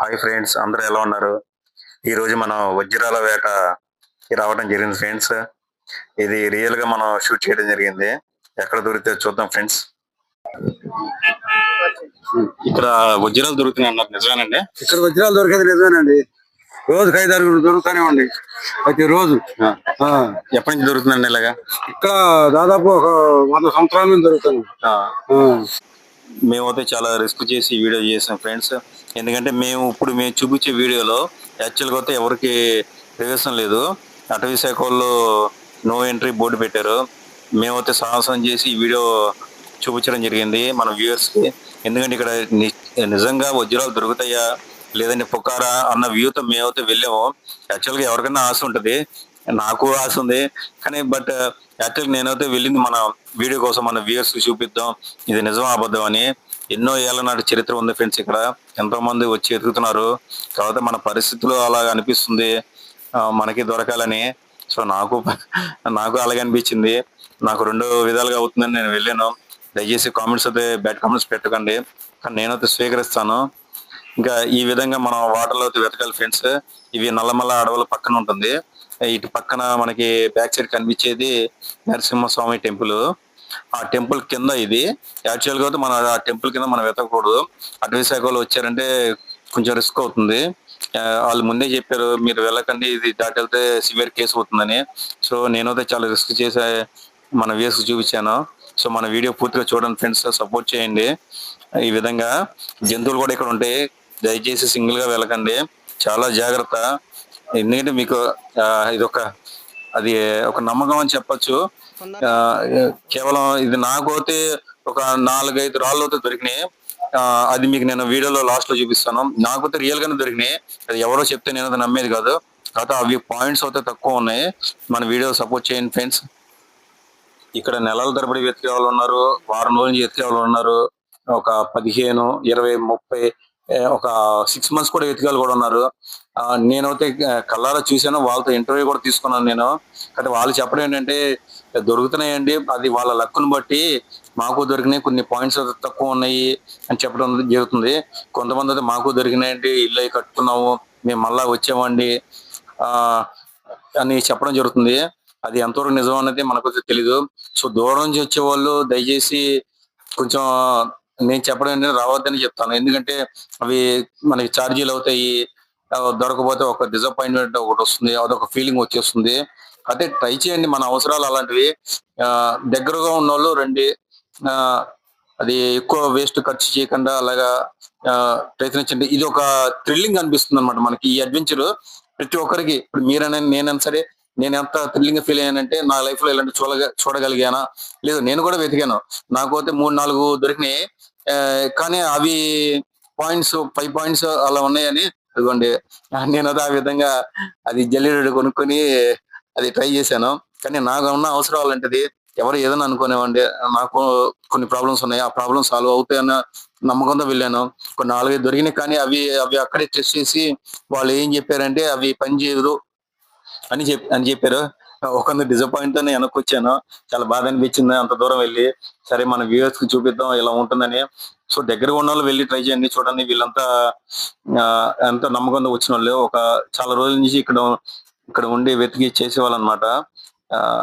Hi friends అందరూ ఎలా ఉన్నారు? ఈ రోజు మనం వజ్రాల వేట రావడం జరిగింది ఫ్రెండ్స్. ఇది రియల్గా మనం షూట్ చేయడం జరిగింది. ఎక్కడ దొరికితే చూద్దాం ఫ్రెండ్స్. ఇక్కడ వజ్రాలు దొరుకుతున్నాయి అన్నారు నిజమేనండి? ఇక్కడ వజ్రాలు దొరికేది నిజమేనండి. రోజుకి ఐదు ఆరుగురు దొరుకుతానే ఉండి. ప్రతి రోజు. ఆ, ఎప్పటి నుంచి దొరుకుతుందండి ఇలాగా? ఇక్కడ దాదాపు ఒక వంద సంవత్సరాల నుంచి ఆ, మేమైతే చాలా రిస్క్ చేసి వీడియో చేసాం ఫ్రెండ్స్. ఎందుకంటే మేము ఇప్పుడు మేము చూపించే వీడియోలో యాక్చువల్గా అయితే ఎవరికి ప్రవేశం లేదు. అటవీ శాఖ వాళ్ళు నో ఎంట్రీ బోర్డు పెట్టారు. మేమైతే సాహసం చేసి ఈ వీడియో చూపించడం జరిగింది మన వ్యూవర్స్కి. ఎందుకంటే ఇక్కడ ని- నిజంగా వజ్రాలు దొరుకుతాయా లేదంటే పుకారా అన్న వ్యూతో మేమైతే వెళ్ళాము. యాక్చువల్గా ఎవరికైనా ఆశ ఉంటుంది. నాకు ఆశ ఉంది. కానీ బట్ యాక్చువల్గా నేనైతే వెళ్ళింది మన వీడియో కోసం మన వ్యూవర్స్ చూపిద్దాం. ఇది నిజం అబద్ధం అని ఎన్నో ఏళ్ళ నాటి చరిత్ర ఉంది ఫ్రెండ్స్ ఇక్కడ. ఎంతో మంది వచ్చి ఎదుగుతున్నారు. కాకపోతే మన పరిస్థితులు అలా అనిపిస్తుంది. మనకి దొరకాలని. సో నాకు నాకు అలాగే అనిపించింది. నాకు రెండు విధాలుగా అవుతుందని నేను వెళ్ళాను. దయచేసి కామెంట్స్ అయితే బ్యాడ్ కామెంట్స్ పెట్టకండి. కానీ నేనైతే స్వీకరిస్తాను. ఇంకా ఈ విధంగా మనం వాటర్లో వెతకాలి ఫ్రెండ్స్. ఇవి నల్లమల్ల అడవుల పక్కన ఉంటుంది. ఇటు పక్కన మనకి బ్యాక్ సైడ్ కనిపించేది నరసింహస్వామి టెంపుల్. ఆ టెంపుల్ కింద ఇది. యాక్చువల్గా అయితే మన ఆ టెంపుల్ కింద మనం వెతకకూడదు. అటవీ శాఖ వాళ్ళు వచ్చారంటే కొంచెం రిస్క్ అవుతుంది. వాళ్ళు ముందే చెప్పారు మీరు వెళ్ళకండి ఇది దాటి వెళ్తే సివియర్ కేసు అవుతుందని. సో నేనైతే చాలా రిస్క్ చేసే మన వేసుకు చూపించాను. సో మన వీడియో పూర్తిగా చూడండి ఫ్రెండ్స్ సపోర్ట్ చేయండి. ఈ విధంగా జంతువులు కూడా ఇక్కడ ఉంటాయి. దయచేసి సింగిల్గా వెళ్ళకండి. చాలా జాగ్రత్త. ఎందుకంటే మీకు ఇది ఒక అది ఒక నమ్మకం అని చెప్పొచ్చు. కేవలం ఇది నాకు అయితే ఒక నాలుగైదు రాళ్ళు అయితే దొరికినాయి. అది మీకు నేను వీడియోలో లాస్ట్లో చూపిస్తాను. నాకు అయితే రియల్ గానే దొరికినాయి. అది ఎవరో చెప్తే నేను అది నమ్మేది కాదు. కాకపోతే అవి పాయింట్స్ అయితే తక్కువ ఉన్నాయి. మన వీడియో సపోర్ట్ చేయండి ఫ్రెండ్స్ ఇక్కడ నెలల తరబడి వెతికే వాళ్ళు ఉన్నారు. వారం రోజుల నుంచి వెతికే వాళ్ళు ఉన్నారు. ఒక పదిహేను ఇరవై ముప్పై ఒక సిక్స్ మంత్స్ కూడా వెతికే వాళ్ళు కూడా ఉన్నారు. నేనైతే కళ్ళారా చూశాను వాళ్ళతో ఇంటర్వ్యూ కూడా తీసుకున్నాను నేను. కానీ వాళ్ళు చెప్పడం ఏంటంటే దొరుకుతున్నాయండి అది వాళ్ళ లక్కును బట్టి మాకు దొరికినాయి కొన్ని పాయింట్స్ తక్కువ ఉన్నాయి అని చెప్పడం జరుగుతుంది. కొంతమంది అయితే మాకు దొరికినాయండి ఇల్లు అవి కట్టుకున్నాము మేము మళ్ళా వచ్చామండి అని చెప్పడం జరుగుతుంది. అది ఎంతవరకు నిజం అనేది మనకు తెలీదు. సో దూరం నుంచి వచ్చే వాళ్ళు దయచేసి కొంచెం నేను చెప్పడం ఏంటంటే రావద్దని చెప్తాను. ఎందుకంటే అవి మనకి ఛార్జీలు అవుతాయి దొరకపోతే ఒక డిసప్పాయింట్మెంట్ ఒకటి వస్తుంది అదొక ఫీలింగ్ వచ్చేస్తుంది. అదే ట్రై చేయండి మన అవసరాలు అలాంటివి. దగ్గరగా ఉన్న వాళ్ళు రండి అది ఎక్కువ వేస్ట్ ఖర్చు చేయకుండా అలాగా ప్రయత్నించండి. ఇది ఒక థ్రిల్లింగ్ అనిపిస్తుంది అనమాట మనకి. ఈ అడ్వెంచర్ ప్రతి ఒక్కరికి ఇప్పుడు మీరైనా నేనైనా సరే నేను ఎంత థ్రిల్లింగ్ ఫీల్ అయ్యానంటే నా లైఫ్లో ఇలాంటి చూడగ చూడగలిగానా? లేదు నేను కూడా వెతికాను. నాకైతే మూడు నాలుగు దొరికినాయి. ఆ, కానీ అవి పాయింట్స్ ఫైవ్ పాయింట్స్ అలా ఉన్నాయని అదిగోండి నేను అది ఆ విధంగా అది జల్లిరెడ్డి కొనుక్కొని అది ట్రై చేశాను. కానీ నాకు ఉన్న అవసరం అలాంటిది ఎవరు ఏదైనా అనుకునేవండి నాకు కొన్ని ప్రాబ్లమ్స్ ఉన్నాయి. ఆ ప్రాబ్లమ్స్ సాల్వ్ అవుతాయన్న నమ్మకంతో వెళ్ళాను. కొన్ని నాలుగైదు దొరికినాయి కానీ అవి అవి అక్కడే టెస్ట్ చేసి వాళ్ళు ఏం చెప్పారంటే అవి పని చేయదు అని చెప్ అని చెప్పారు. ఒక డిసప్పాయింట్ తోనే వెనక్కి వచ్చాను. చాలా బాధ అనిపించింది అంత దూరం వెళ్ళి. సరే మన వ్యూవర్స్కి చూపిద్దాం ఇలా ఉంటుందని. సో దగ్గర ఉన్న వాళ్ళు వెళ్ళి ట్రై చేయండి. చూడండి వీళ్ళంతా ఆ, ఎంతో నమ్మకంతో వచ్చిన వాళ్ళు. ఒక చాలా రోజుల నుంచి ఇక్కడ ఇక్కడ ఉండి వెతికి చేసేవాళ్ళు అనమాట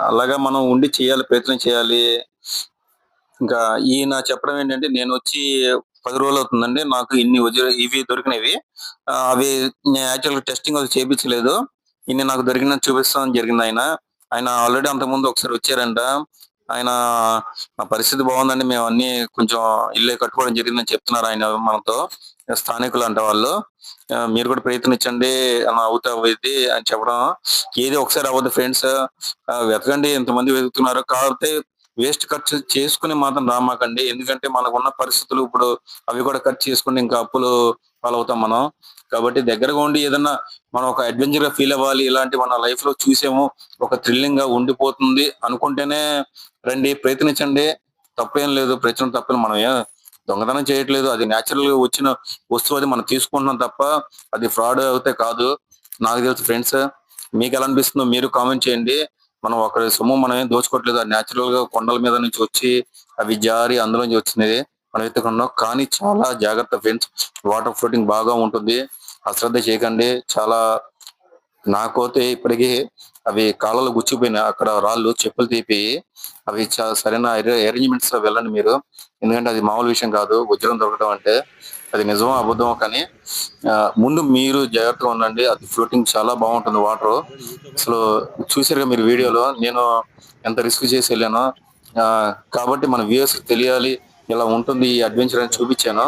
అలాగా మనం ఉండి చేయాలి ప్రయత్నం చేయాలి. ఇంకా ఈయన చెప్పడం ఏంటంటే నేను వచ్చి పది రోజులు అవుతుందండి. నాకు ఇన్ని ఇవి దొరికినవి. అవి యాక్చువల్గా టెస్టింగ్ అది చేయించలేదు ఇన్ని నాకు దొరికిన చూపిస్తామని జరిగింది ఆయన. ఆయన ఆల్రెడీ అంతకుముందు ఒకసారి వచ్చారంట. ఆయన మా పరిస్థితి బాగుందండి. మేము అన్ని కొంచెం ఇల్లు కట్టుకోవడం జరిగిందని చెప్తున్నారు ఆయన మనతో. స్థానికులు అంట వాళ్ళు. మీరు కూడా ప్రయత్నించండి అవుతా అవుతుంది అని చెప్పడం. ఏది ఒకసారి అవ్వదు ఫ్రెండ్స్. వెతకండి ఎంతమంది వెతుకుతున్నారు. కాకపోతే వేస్ట్ ఖర్చు చేసుకుని మాత్రం రామాకండి. ఎందుకంటే మనకున్న పరిస్థితులు ఇప్పుడు అవి కూడా ఖర్చు చేసుకుని ఇంకా అప్పులు పాలవుతాం మనం. కాబట్టి దగ్గరగా ఉండి ఏదన్నా మనం ఒక అడ్వెంచర్గా ఫీల్ అవ్వాలి. ఇలాంటి మన లైఫ్లో చూసాము ఒక థ్రిల్లింగ్గా ఉండిపోతుంది అనుకుంటేనే రండి ప్రయత్నించండి. తప్పేం లేదు ప్రయత్నం తప్పని మనం ఏం దొంగతనం చేయట్లేదు. అది న్యాచురల్గా వచ్చిన వస్తువు అది మనం తీసుకుంటున్నాం తప్ప అది ఫ్రాడ్ అయితే కాదు. నాకు తెలుసు ఫ్రెండ్స్ మీకు ఎలా అనిపిస్తుందో మీరు కామెంట్ చేయండి. మనం ఒకరి సొమ్ము మనం ఏం దోచుకోవట్లేదు. అది న్యాచురల్గా కొండల మీద నుంచి వచ్చి అవి జారి అందులోంచి వచ్చినది మనం ఎత్తుకున్నాం కానీ చాలా జాగ్రత్త ఫ్రెండ్స్ వాటర్ ఫ్లోటింగ్ బాగా ఉంటుంది. అశ్రద్ధ చేయకండి. చాలా నాకైతే ఇప్పటికీ అవి కాళ్ళలో గుచ్చిపోయిన అక్కడ రాళ్ళు చెప్పులు తీపి అవి సరైన అరేంజ్మెంట్స్లో వెళ్ళండి మీరు. ఎందుకంటే అది మామూలు విషయం కాదు. వజ్రం దొరకడం అంటే అది నిజమో అబద్ధమో కానీ ముందు మీరు జాగ్రత్తగా ఉండండి. అది ఫ్లోటింగ్ చాలా బాగుంటుంది వాటర్. అసలు చూసారుగా మీరు వీడియోలో. నేను ఎంత రిస్క్ చేసి వెళ్ళానో కాబట్టి మన వ్యూస్ తెలియాలి. ఇలా ఉంటుంది ఈ అడ్వెంచర్ అని చూపించాను.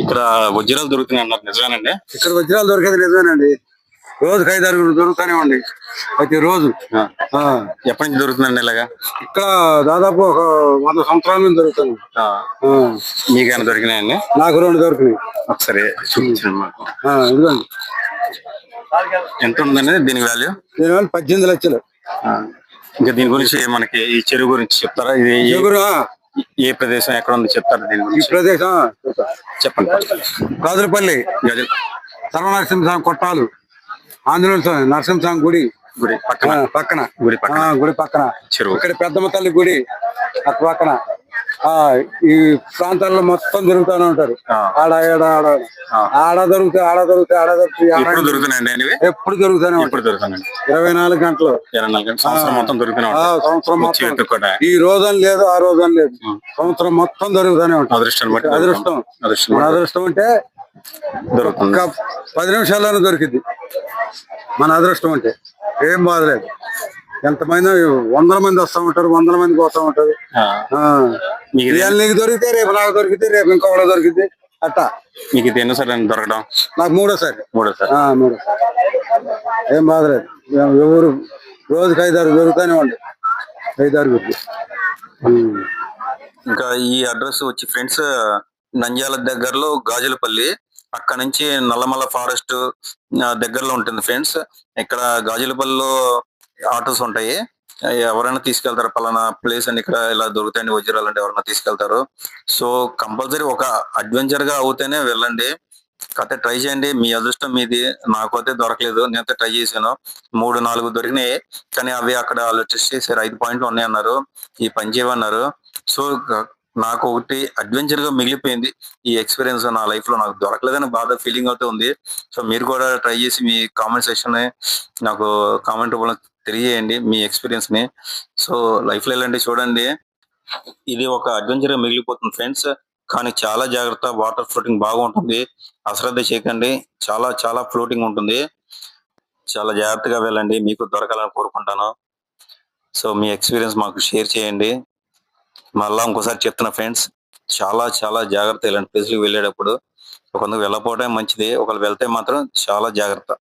ఇక్కడ వజ్రాలు దొరుకుతున్నాయి అన్నారు. నిజమేనండి? ఇక్కడ వజ్రాలు దొరికేది నిజమేనండి. ఐదు ఆరుగురు దొరుకుతానే ఉండి. ప్రతి రోజు. ఎప్పటి నుంచి దొరుకుతుందండి ఇలాగా? ఇక్కడ దాదాపు ఒక వంద సంవత్సరాల నుంచి ఆ, మీకేమైనా దొరికినాయండి? నాకు రెండు దొరికినాయి. ఒకసారి చూపించండి మాకు. ఆ, ఇదిగోండి. ఎంత ఉందండి దీని వాల్యూ దీనివల్ల పద్దెనిమిది లక్షలు. ఇంకా దీని గురించి మనకి ఈ చెరువు గురించి చెప్తారా? ఇది ఏ- ప్రదేశం ఎక్కడ ఉంది చెప్తారా దీని ఈ గురించి ప్రదేశం. చెప్పండి. కాదులపల్లి గజల్ సర్వనరసింహస్వామి కొట్టాలు. ఆంజనేయ స్వామి నరసింహస్వామి గుడి. గుడి ఆ, పక్కన. పక్కన గుడి పక్కన. ఆ, గుడి పక్కన. చెరువు. ఇక్కడ పెద్దమ్మ తల్లి గుడి. అటు పక్కన. ఈ ప్రాంతాల్లో మొత్తం తిరుగుతానే ఉంటారు. ఆడ ఆడ. ఆడ. ఆడ దొరుకుతాయి ఆడ దొరుకుతాయి ఆడ దొరుకుతాయి దొరుకుతున్నాయండి ఎప్పుడు దొరుకుతానే ఉంటాయి. ఎప్పుడు దొరుకుతాయండి? ఇరవై నాలుగు గంటలు. ఇరవై నాలుగు గంటల. సంవత్సరం మొత్తం దొరుకుతూనే సంవత్సరం మొత్తం. ఈ రోజని లేదు ఆ రోజని లేదు. సంవత్సరం మొత్తం దొరుకుతానే ఉంటాయి. అదృష్టాన్ని బట్టి అదృష్టం. అదృష్టం అదృష్టం అంటే దొరుకుతుంది. పది నిమిషాల్లోనే దొరికింది మన అదృష్టం అంటే ఏం బాధలేదు. ఎంతమంది? వందల మంది వస్తూ ఉంటారు వందల మంది పోతా ఉంటారు. ఇవాళ నీకు దొరికితే రేపు నాకు దొరికితే రేపు ఇంకొకటి దొరికింది అట్టా. మీకు ఇది ఎన్నోసారి దొరకడం? నాకు మూడోసారి. మూడోసారి. మూడోసారి. ఏం బాధలేదు. ఎవ- ఎవరు రోజుకి ఐదారు దొరుకుతానే ఉండి. ఐదారు ఇంకా ఈ అడ్రస్ వచ్చి ఫ్రెండ్స్ నంద్యాల దగ్గరలో గాజులపల్లి. అక్కడ నుంచి నల్లమల్ల ఫారెస్ట్ దగ్గరలో ఉంటుంది ఫ్రెండ్స్. ఇక్కడ గాజులపల్లిలో ఆటోస్ ఉంటాయి. ఎవరైనా తీసుకెళ్తారు. పలానా ప్లేస్ అని ఇక్కడ ఇలా దొరుకుతాయని వజ్రాలు అంటే ఎవరైనా తీసుకెళ్తారు. సో కంపల్సరీ ఒక అడ్వెంచర్గా అవుతేనే వెళ్ళండి. కథ ట్రై చేయండి. మీ అదృష్టం మీది. నాకైతే దొరకలేదు. నేనైతే ట్రై చేశాను. మూడు నాలుగు దొరికినాయి. కానీ అవి అక్కడ వాళ్ళు టెస్ట్ చేశారు ఐదు పాయింట్లు ఉన్నాయన్నారు. ఈ పని చేయమన్నారు. సో నాకు ఒకటి అడ్వెంచర్గా మిగిలిపోయింది. ఈ ఎక్స్పీరియన్స్ నా లైఫ్లో నాకు దొరకలేదని బాధ ఫీలింగ్ అవుతూ ఉంది. సో మీరు కూడా ట్రై చేసి మీ కామెంట్ సెక్షన్ నాకు కామెంట్ రూపంలో తెలియజేయండి మీ ఎక్స్పీరియన్స్ని. సో లైఫ్లో వెళ్ళండి చూడండి. ఇది ఒక అడ్వెంచర్గా మిగిలిపోతుంది ఫ్రెండ్స్ కానీ చాలా జాగ్రత్త వాటర్ ఫ్లోటింగ్ బాగుంటుంది. అశ్రద్ధ చేయకండి. చాలా చాలా ఫ్లోటింగ్ ఉంటుంది. చాలా జాగ్రత్తగా వెళ్ళండి. మీకు దొరకాలని కోరుకుంటాను. సో మీ ఎక్స్పీరియన్స్ మాకు షేర్ చేయండి. మళ్ళా ఇంకోసారి చెప్తున్నా ఫ్రెండ్స్ చాలా చాలా జాగ్రత్త ఇలాంటి ప్లేస్లకు వెళ్ళేటప్పుడు. ఒక వెళ్ళపోవటం మంచిది ఒకవేళ వెళ్తే మాత్రం చాలా జాగ్రత్త.